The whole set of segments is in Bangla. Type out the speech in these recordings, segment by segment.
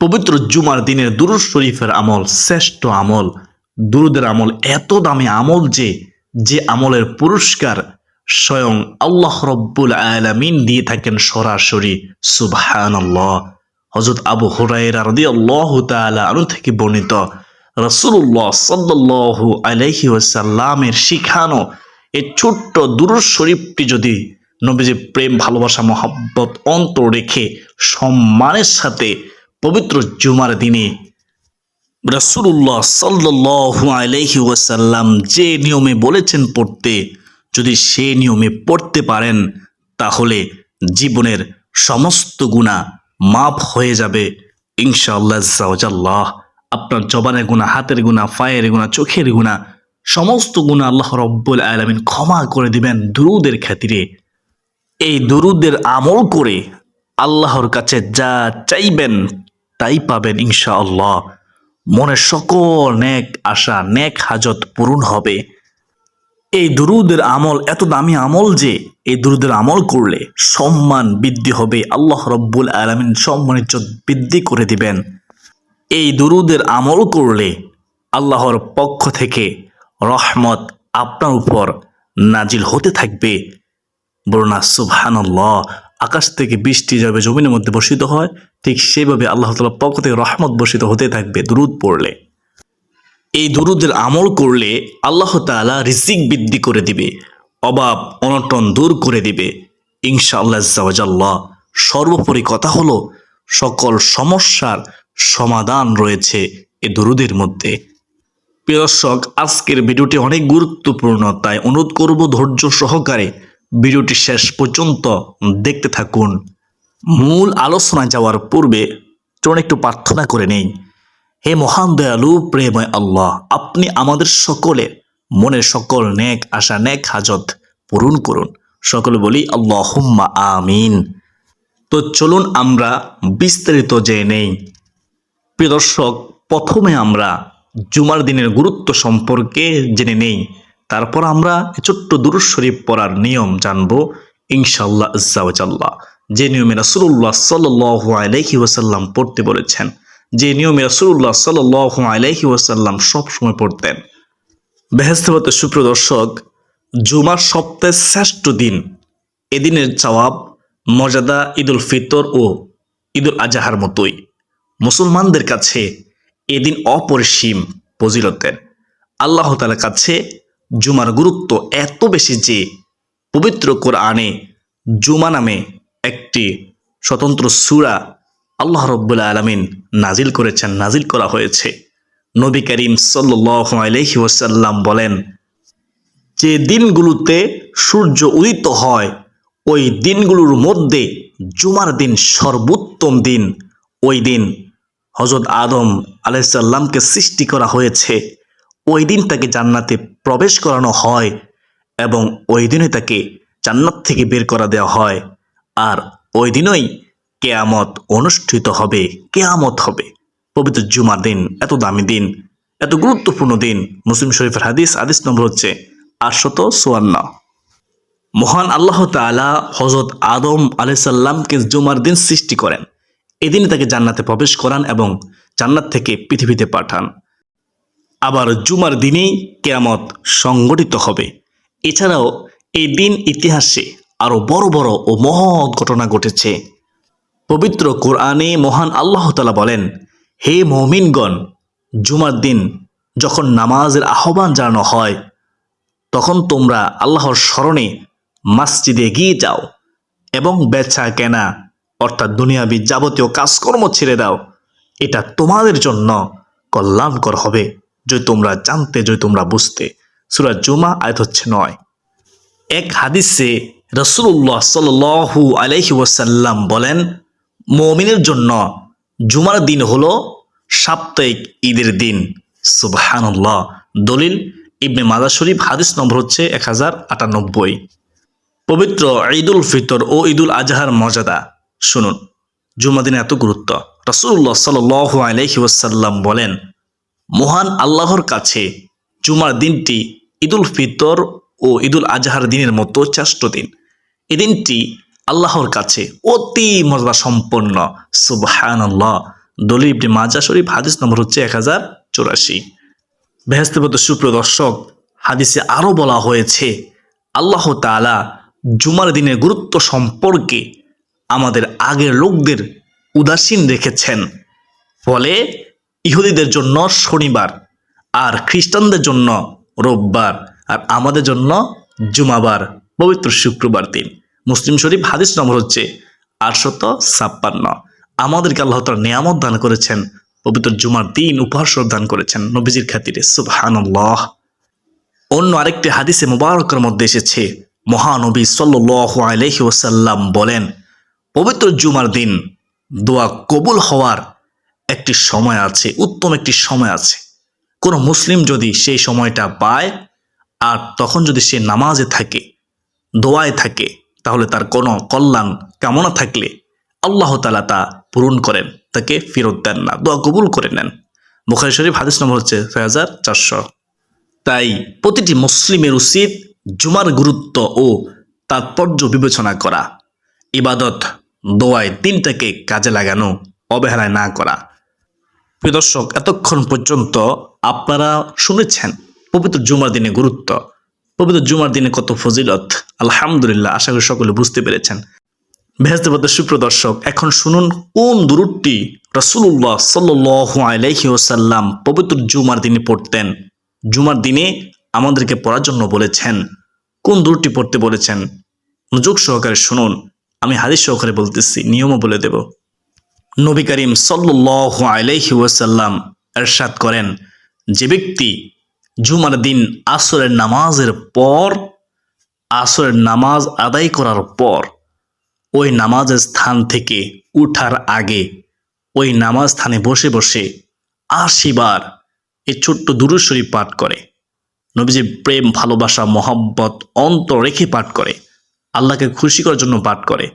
পবিত্র জুমার দিনের দুরুদ শরীফের আমল শ্রেষ্ঠ আমল। দুরুদের আমল এত দামি আমল যে যে আমলের পুরস্কার স্বয়ং আল্লাহ রব্বুল আলামিন দিয়ে থাকেন সরাসরি। সুবহান হজরত আবু হুরাইরা রাদিয়াল্লাহু তাআলা আনু থেকে বর্ণিত, রাসূলুল্লাহ সাল্লাল্লাহু আলাইহি ওয়াসাল্লামের শিখানো এই ছোট্ট দুরুদ শরীফটি যদি নবীজি প্রেম, ভালোবাসা, মহাব্বত, অন্তর রেখে সম্মানের সাথে পবিত্র জুমার দিনে রাসূলুল্লাহ সাল্লাল্লাহু আলাইহি ওয়াসাল্লাম যে নিয়মে বলেছেন পড়তে, যদি সে নিয়মে পড়তে পারেন, তাহলে জীবনের সমস্ত গুণা মাফ হয়ে যাবে। ইনশাআল্লাহ আপনার জবানের গুণা হাতের গুণা পায়ের গুণা চোখের গুণা সমস্ত গুণা আল্লাহ রব্বুল আলামিন ক্ষমা করে দিবেন দুরুদের খাতিরে। এই দুরুদের আমল করে আল্লাহর কাছে যা চাইবেন তাই পাবেন ইনশাআল্লাহ। মনের সকল নেক আশা, নেক হাজত পূরণ হবে। এই দুরুদের আমল, এত দামি আমল যে এই দুরুদের আমল করলে সম্মান বৃদ্ধি হবে। আল্লাহ রব্বুল আলমিন সম্মান ইজ্জত বৃদ্ধি করে দিবেন। এই দুরুদের আমল করলে আল্লাহর পক্ষ থেকে রহমত আপনার উপর নাজিল হতে থাকবে। বলুন সুবহানাল্লাহ। আকাশ থেকে বৃষ্টি যাবে জমিনের মধ্যে বর্ষিত হয়, ঠিক সেভাবে আল্লাহ তালার পক্ষ থেকে রহমত বর্ষিত হতে থাকবে, দুরুদ পড়লে। এই দুরুদের আমল করলে আল্লাহ তাআলা রিজিক বৃদ্ধি করে দিবে, অভাব, অনটন দূর করে দিবে। ইনশাআল্লাহ জাওয়াজাল্লাহ সর্বোপরি কথা হলো, সকল সমস্যার সমাধান রয়েছে এ দুরুদের মধ্যে। প্রিয় দর্শক, আজকের ভিডিওটি অনেক গুরুত্বপূর্ণ, তাই অনুরোধ করব ধৈর্য সহকারে ভিডিওটি শেষ পর্যন্ত দেখতে থাকুন। মূল আলোচনায় যাওয়ার পূর্বে চলুন একটু প্রার্থনা করে নেই। হে মহান দয়ালু, প্রেময় আল্লাহ, আপনি আমাদের সকলের মনের সকল নেক আশা, নেক হাজত পূরণ করুন। সকলে বলি আল্লাহ আমিন। তো চলুন আমরা বিস্তারিত জেনে নেই। প্রিয় দর্শক, প্রথমে আমরা জুমার দিনের গুরুত্ব সম্পর্কে জেনে নেই। তারপর আমরা ছোট্ট দুরুদ শরীফ পড়ার নিয়ম জানব ইনশাল্লাহ আজ্জাওয়াজাল্লাহ যে নিয়মে রাসূলুল্লাহ সাল্লাল্লাহু আলাইহি ওয়াসাল্লাম পড়তে বলেছেন, যে নিয়মে রাসূলুল্লাহ সাল্লাল্লাহু আলাইহি ওয়াসাল্লাম সবসময় পড়তেন। বেহেস্তবত সুপ্রদর্শক, জুমার সপ্তাহের শ্রেষ্ঠ দিন, এদিনের জবাব মর্যাদা ঈদুল ফিতর ও ঈদুল আজাহার মতোই। মুসলমানদের কাছে এদিন অপরিসীম ফজিলতের। আল্লাহ তালার কাছে জুমার গুরুত্ব এত বেশি যে পবিত্র কোরআনে জুমা নামে একটি স্বতন্ত্র সুরা আল্লাহ রব্বুল্লা আলমিন নাজিল করেছেন নাজিল করা হয়েছে। নবী করিম আলহি ওসাল্লাম বলেন, যে দিনগুলোতে সূর্য উদিত হয়, ওই দিনগুলোর মধ্যে জুমার দিন সর্বোত্তম দিন। ওই দিন হজরত আদম আলাইসাল্লামকে সৃষ্টি করা হয়েছে। ওই দিন তাকে জান্নাতে প্রবেশ করানো হয় এবং ওই দিনে তাকে জান্নাত থেকে বের করা দেওয়া হয়। আর ওই দিনই কেয়ামত অনুষ্ঠিত হবে, কেয়ামত হবে। পবিত্র জুমার দিন, এত দামি দিন, এত গুরুত্বপূর্ণ দিন। মুসলিম শরীফের হাদিস হাদিস নম্বর হচ্ছে আটশত চুয়ান্ন। মহান আল্লাহ তালা হজরত আদম আলাইসাল্লামকে জুমার দিন সৃষ্টি করেন। এদিনে তাকে জান্নাতে প্রবেশ করান এবং জান্নাত থেকে পৃথিবীতে পাঠান। আবার জুমার দিনেই কেয়ামত সংগঠিত হবে। এছাড়াও এই দিন ইতিহাসে আরও বড় বড় ও মহৎ ঘটনা ঘটেছে। পবিত্র কোরআনে মহান আল্লাহ তালা বলেন, হে মমিনগণ, জুমার দিন যখন নামাজের আহ্বান জানানো হয়, তখন তোমরা আল্লাহর স্মরণে মাসজিদে গিয়ে যাও এবং বেচা কেনা অর্থাৎ দুনিয়াবি যাবতীয় কাজকর্ম ছেড়ে দাও। এটা তোমাদের জন্য কল্যাণকর হবে। যদি তোমরা জানতে, যদি তোমরা বুঝতে। সুরা জুমা, আয়াত হচ্ছে নয়। এক হাদিসে রসুল্লাহ সাল্লু আলহি ওয়াসাল্লাম বলেন, মমিনের জন্য জুমার দিন হলো সাপ্তাহিক ঈদের দিন। সুবহানুল্লাহ। দলিল, ইবনে মাদা শরীফ, হাদিস নম্বর হচ্ছে এক হাজার আটানব্বই। পবিত্র ঈদুল ফিতর ও ঈদুল আজহার মর্যাদা, শুনুন। জুমা দিনে এত গুরুত্ব। রসুল্লাহ সাল আলহি ওয়াসাল্লাম বলেন মহান আল্লাহর কাছে জুমার দিনটি ঈদুল ফিতর ও ঈদুল আজহার দিনের মতো শ্রেষ্ঠ দিন। এই দিনটি আল্লাহর কাছে অতি মর্যাদা সম্পন্ন সুবহান দলিল ইবনে মাজা শরীফ, হাদিস নম্বর হচ্ছে এক হাজার চুরাশি। বেহেস্তেবত সুপ্রিয় দর্শক, হাদিসে আরও বলা হয়েছে, আল্লাহ তাআলা জুমার দিনের গুরুত্ব সম্পর্কে আমাদের আগের লোকদের উদাসীন রেখেছেন। ফলে ইহুদিদের জন্য শনিবার আর খ্রিস্টানদের জন্য রোববার আর আমাদের জন্য জুমাবার, পবিত্র শুক্রবার দিন। মুসলিম শরীফ হাদিস নম্বর হচ্ছে আটশত ছাপ্পান্ন। আমাদেরকে আল্লাহ তালা নিয়ামত দান করেছেন, পবিত্র জুমার দিন উপহার দান করেছেন নবীজির খাতিরে, সুবহানাল্লাহ। অন্য আরেকটি হাদিসে মুবারকের মধ্যে এসেছে, মহানবী সাল্লু আলহি ওসাল্লাম বলেন, পবিত্র জুমার দিন দোয়া কবুল হওয়ার একটি সময় আছে, উত্তম একটি সময় আছে। কোনো মুসলিম যদি সেই সময়টা পায় আর তখন যদি সে নামাজে থাকে, দোয়ায় থাকে, তাহলে তার কোনো কল্যাণ কামনা থাকলে আল্লাহ তালা তা পূরণ করেন, তাকে ফেরত দেন না, দোয়া কবুল করে নেন। বুখারি শরীফ হাদিস নম্বর হচ্ছে ছয় হাজার চারশো। তাই প্রতিটি মুসলিমের উচিত জুমার গুরুত্ব ও তাৎপর্য বিবেচনা করা, ইবাদত, দোয়ায় দিনটাকে কাজে লাগানো, অবহেলায় না করা। প্রিয় দর্শক, এতক্ষণ পর্যন্ত আপনারা শুনেছেন পবিত্র জুমার দিনে গুরুত্ব। পবিত্র জুমার দিনে কত ফজিলত, আলহামদুলিল্লাহ, আশা করি সকলে বুঝতে পেরেছেন। বেহেস্তেবদ্দ সুপ্রদর্শক এখন শুনুন কোন দুরুটটি রসুল্লাহ সাল্লাহ আলাইহি ওসাল্লাম পবিত্র জুমার দিনে পড়তেন। জুমার দিনে আমাদেরকে পড়ার জন্য বলেছেন। কোন দূরটি পড়তে বলেছেন? মনোযোগ সহকারে শুনুন, আমি হাদিস সহকারে বলতেছি, নিয়মও বলে দেব। নবী করিম সাল্লাহ আলাইহি ওয়াসাল্লাম এরশাদ করেন যে ব্যক্তি জুমার দিন আসরের নামাজের পর, আসরের নামাজ আদায় করার পর ওই নামাজের স্থান থেকে উঠার আগে ওই নামাজ স্থানে বসে বসে আশিবার এই ছোট্ট দুরুশ্বরী পাঠ করে। নবীজি প্রেম, ভালোবাসা, মহব্বত, অন্তর রেখে পাঠ করে। আল্লাহকে খুশি করার জন্য পাঠ করে।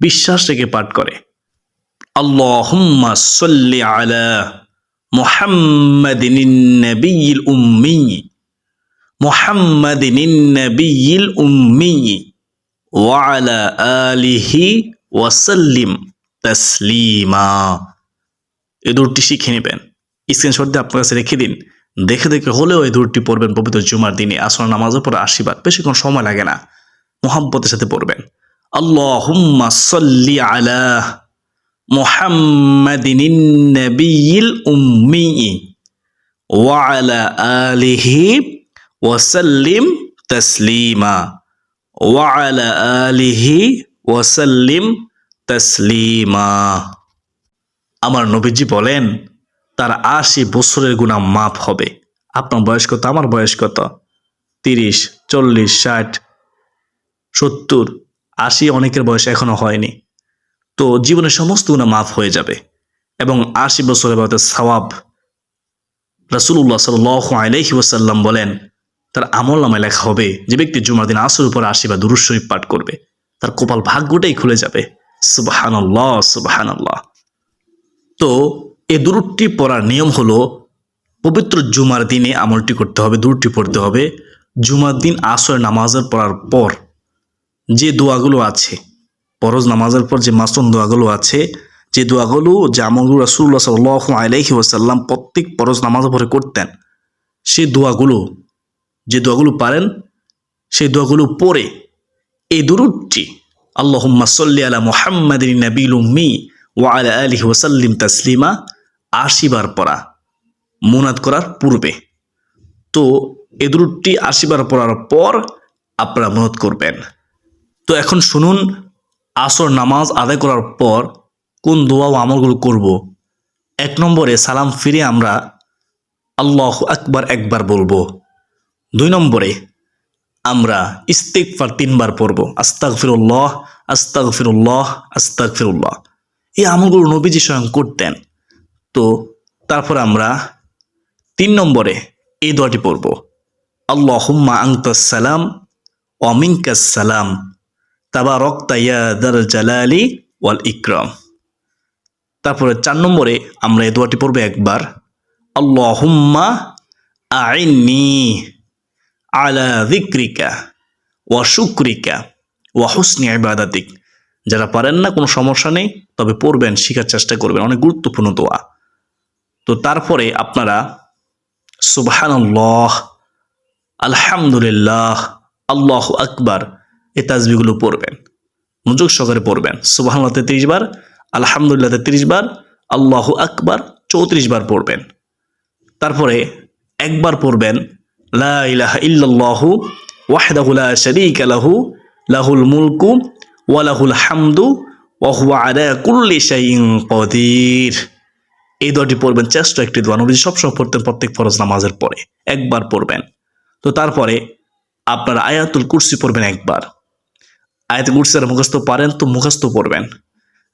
বিশ্বাস রেখে পাঠ করে। আল্লাহুম্মা সাল্লি আলা মুহাম্মাদিন নবিয়িল উম্মি মুহাম্মাদিন নবিয়িল উম্মি ওয়া আলা আলিহি ওয়াসাল্লিম তাসলিমা এই দূরটি শিখে নেবেন। স্ক্রিনশট দিয়ে আপনার কাছে রেখে দিন। দেখে দেখে হলেও এই দূরটি পড়বেন পবিত্র জুমার দিনে। আসর নামাজের পরে আশীর্বাদ। বেশিক্ষণ সময় লাগে না। মোহাম্মতের সাথে পড়বেন। আল্লাহ আলা উম্মি ওয়া আলা আলিহি ওয়াসাল্লিম তাসলিমা ওয়া আলা আলিহি ওয়াসাল্লিম তাসলিমা। আমার নবীজি বলেন, তার আশি বছরের গুণা মাপ হবে। আপনার বয়স কত? আমার বয়স কত? তিরিশ, চল্লিশ, ষাট, সত্তর, আশি অনেকের বয়স এখনও হয়নি। তো জীবনের সমস্ত গুণা মাফ হয়ে যাবে। এবং আশি বছরের বয়সে সওয়াব রাসুল্লাহ সাল আলহি ওসাল্লাম বলেন, তার আমল নামায় লেখা হবে যে ব্যক্তি জুমার দিন আসর উপর আশি বা দুরুজ শরীফ পাঠ করবে, তার কপাল ভাগ্যটাই খুলে যাবে। সুবাহান্লাহ সুবাহান্লাহ তো এ দুরুটি পড়ার নিয়ম হলো, পবিত্র জুমার দিনে আমলটি করতে হবে দুরুটি পড়তে হবে। জুমার দিন আসর নামাজের পড়ার পর যে দোয়াগুলো আছে ফরজ নামাজের পর যে মাসুম দোয়াগুলো আছে, যে দোয়াগুলো আমলগুলো রাসুল্লাহ সাল্লাহ আলাইহি ওসাল্লাম প্রত্যেক ফরজ নামাজের পরে করতেন সেই দোয়াগুলো, যে দোয়াগুলো পারেন সেই দোয়াগুলো পরে এই দুরুদটি, আল্লাহুম্মা সাল্লি আলা মুহাম্মাদিন নাবিল উম্মি ওয়া আলা আলিহি ওয়াসাল্লিম তাসলিমা আশিবার পড়া, মুনাদ করার পূর্বে। তো এ দুরুদটি আশিবার পড়ার পর আপনারা মনত করবেন। তো এখন শুনুন আসর নামাজ আদায় করার পর কোন দোয়া ও আমলগুলো করব? এক নম্বরে সালাম ফিরে আমরা আল্লাহ আকবার একবার বলব। দুই নম্বরে আমরা ইস্তেকফার তিনবার পড়ব। আস্তাক ফিরুল্লাহ আস্তাক ফিরুল্লাহ আস্তাক ফিরুল্লাহ এই আমলগুলো নবীজি স্বয়ং করতেন। তো তারপর আমরা তিন নম্বরে এই দোয়াটি পড়ব। আল্লাহুম্মা আংতাসালাম অমিনকাসালাম তাবারক তাইয়াদার জালালি ওয়াল ইকরাম। তারপরে চার নম্বরে আমরা এই দোয়াটি পড়ব একবার। আল্লাহুম্মা আইনি আলা যিকরিকা ওয়া শুকরিকা ওয়া হুসনি ইবাদাতিক। যারা পারেন না, কোনো সমস্যা নেই, তবে পড়বেন, শেখার চেষ্টা করবেন। অনেক গুরুত্বপূর্ণ দোয়া। তো তারপরে আপনারা সুবহানাল্লাহ, আলহামদুলিল্লাহ, আল্লাহ আকবার এই তাজবিগুলো পড়বেন। মনোযোগ সহকারে পড়বেন। সুবহানাল্লাহ তেত্রিশ বার, আলহামদুলিল্লাহ তেত্রিশ বার, আল্লাহ আকবার চৌত্রিশ বার পড়বেন। তারপরে একবার পড়বেন, লা ইলাহা ইল্লাল্লাহু ওয়াহদাহু লা শারীকা লাহু, লাহুল মুলকু ওয়া লাহুল হামদু ওয়া হুয়া আলা কুল্লি শাইইন কদির। এই দোয়াটি পড়বেন চেষ্টা একটি দোয়া। নবীজি সবসময় পড়তেন প্রত্যেক ফরজ নামাজের পরে। একবার পড়বেন। তো তারপরে আপনারা আয়াতুল কুরসি পড়বেন একবার। আয়াতুল কুরসি যারা মুখস্থ পারেন তো মুখস্থ পড়বেন।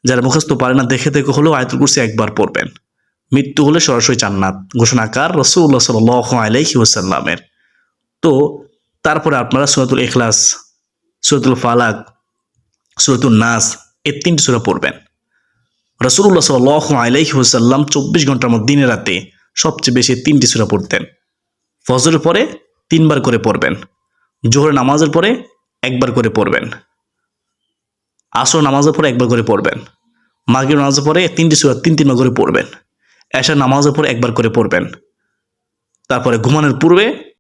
যারা মুখস্থ পারে না, দেখে দেখে হলেও আয়াতুল কুরসি একবার পড়বেন। মৃত্যু হলে সরাসরি জান্নাত। ঘোষণাকার রসুল্লাহ সাল আলাইহি ওসাল্লামের তো, তারপরে আপনারা সুরাতুল ইখলাস, সুরাতুল ফালাক সুরাতুল নাস এই তিনটি সুরা পড়বেন। রসুল্লাহ সাল আলাইহি ওসাল্লাম চব্বিশ ঘণ্টার মধ্যে দিনে রাতে সবচেয়ে বেশি তিনটি সুরা পড়তেন। ফজরের পরে তিনবার করে পড়বেন। জোহর নামাজের পরে একবার করে পড়বেন। আসর নামাজের পরে একবার করে পড়বেন। মাগরিব নামাজের পরে তিনটি সুরা তিন তিনবার করে পড়বেন। এশার নামাজের পরে একবার করে পড়বেন। তারপরে ঘুমানোর পূর্বে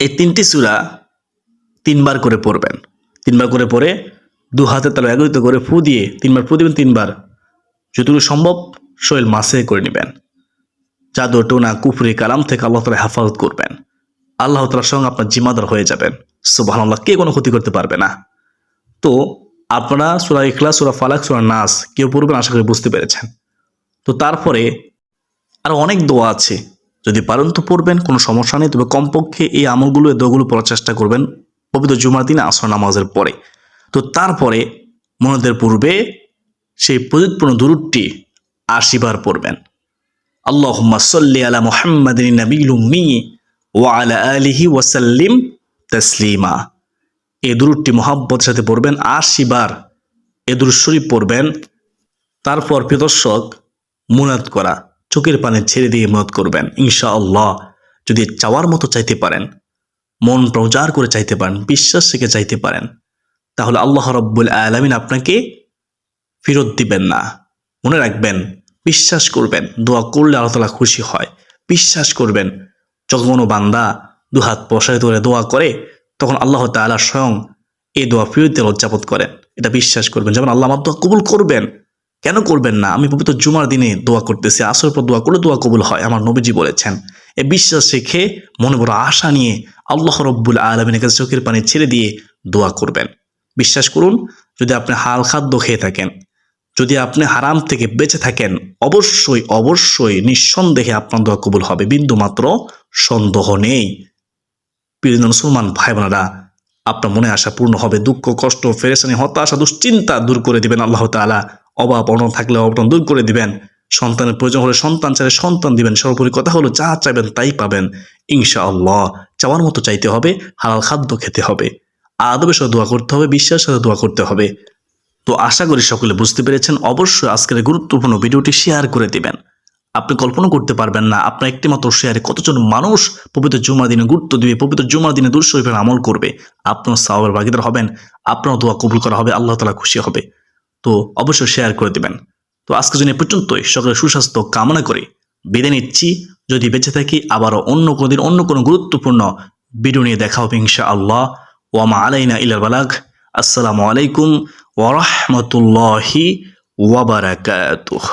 এই তিনটি সুরা তিনবার করে পড়বেন। তিনবার করে পড়ে দু হাতে তালা একত্রিত করে ফু দিয়ে তিনবার ফু দিবেন, তিনবার। যতটুকু সম্ভব শরীর মাসে করে নেবেন। জাদু, টোনা, কুফরি, কালাম থেকে আল্লাহ তালা হেফাজত করবেন। আল্লাহ তালার সঙ্গে আপনার জিম্মাদার হয়ে যাবেন। সুবাহ আল্লাহ কে কোনো ক্ষতি করতে পারবে না। তো আপনারা সুরা ইখলাস, সুরা ফালাক, সুরা নাস কেউ পড়বেন আশা করি বুঝতে পেরেছেন। তো তারপরে আরও অনেক দোয়া আছে। যদি পারেন তো পড়বেন, কোনো সমস্যা নেই। তবে কমপক্ষে এই আমলগুলো, এই দোয়াগুলো পড়ার চেষ্টা করবেন। পবিত্র জুমার দিনে, আসর নামাজের পরে। তো তারপরে মনদের পূর্বে সেই প্রযুৎপূর্ণ দুরুদটি আশিবার পড়বেন। আল্লাহুম্মা সাল্লি আলা মুহাম্মাদিন নাবিল উম্মি ওয়া আলা আলিহি ওয়াসাল্লিম তাসলিমা। এই দুরুদটি মোহাব্বতের সাথে পড়বেন, আশিবার এ দুরুদ শরীফ পড়বেন। তারপর প্রিয় দর্শক, মুনাদ করা, চোখের পানে ছেড়ে দিয়ে মত করবেন। ইনশাআল্লাহ যদি চাওয়ার মতো চাইতে পারেন, মন প্রচার করে চাইতে পারেন, বিশ্বাস থেকে চাইতে পারেন, তাহলে আল্লাহ রব্বুল আলমিন আপনাকে ফেরত দিবেন না। মনে রাখবেন, বিশ্বাস করবেন, দোয়া করলে আল্লাহ তালা খুশি হয়। বিশ্বাস করবেন, যখন কোনো বান্দা দুহাত পশায় ধরে দোয়া করে তখন আল্লাহ তালা স্বয়ং এই দোয়া ফিরতে লজ্জাবোধ করেন। এটা বিশ্বাস করবেন। যেমন আল্লাহ আমার দোয়া কবুল করবেন। কেন করবেন না? আমি পবিত্র জুমার দিনে দোয়া করতেছি। আসর পর দোয়া করলে দোয়া কবুল হয়, আমার নবীজি বলেছেন। এ বিশ্বাস রেখে মনে বড় আশা নিয়ে আল্লাহ রব্বুল আলমিনের কাছে চোখের পানি ছেড়ে দিয়ে দোয়া করবেন। বিশ্বাস করুন, যদি আপনি হাল খাদ্য খেয়ে থাকেন, যদি আপনি হারাম থেকে বেঁচে থাকেন, অবশ্যই অবশ্যই নিঃসন্দেহে আপনার দোয়া কবুল হবে। বিন্দু মাত্র সন্দেহ নেই। প্রিয় মুসলমান ভাই বোনেরা আপনার মনে আশা পূর্ণ হবে, দুঃখ, কষ্ট ফেরেসানি হতাশা, দুশ্চিন্তা দূর করে দিবেন আল্লাহ তালা অভাব, অনটন থাকলে অবটন দূর করে দিবেন। সন্তানের প্রয়োজন হলে সন্তান চাইলে সন্তান দিবেন। সর্বোপরি কথা হলো, যা চাইবেন তাই পাবেন। ইনশা আল্লাহ চাওয়ার মতো চাইতে হবে, হালাল খাদ্য খেতে হবে। আদবের সাথে দোয়া করতে হবে, বিশ্বাসের সাথে দোয়া করতে হবে। তো আশা করি সকলে বুঝতে পেরেছেন। অবশ্যই আজকের গুরুত্বপূর্ণ ভিডিওটি শেয়ার করে দিবেন। আপনি কল্পনা করতে পারবেন না, আপনার একটি মাত্র শেয়ারে কতজন মানুষ পবিত্র জুমার দিনে গুরুত্ব দিবে, পবিত্র জুমার দিনে দূর শরীফের আমল করবে। আপনার সাহাবের ভাগিদার হবেন, আপনার দোয়া কবুল করা হবে, আল্লাহ তালা খুশি হবে। তো অবশ্যই শেয়ার করে দিবেন। তো আজকের জন্য পর্যন্তই। সকলের সুস্বাস্থ্য কামনা করে। বিদায় নিচ্ছি। যদি বেঁচে থাকি, আবারও অন্য কোনো দিন অন্য কোনো গুরুত্বপূর্ণ ভিডিও নিয়ে দেখা হবে ইনশা আল্লাহ ওয়ামা আলাইনা ইলাল বালাক আসসালামু আলাইকুম ওরহমতুল্লাহি ওয়াবারাকাতুহ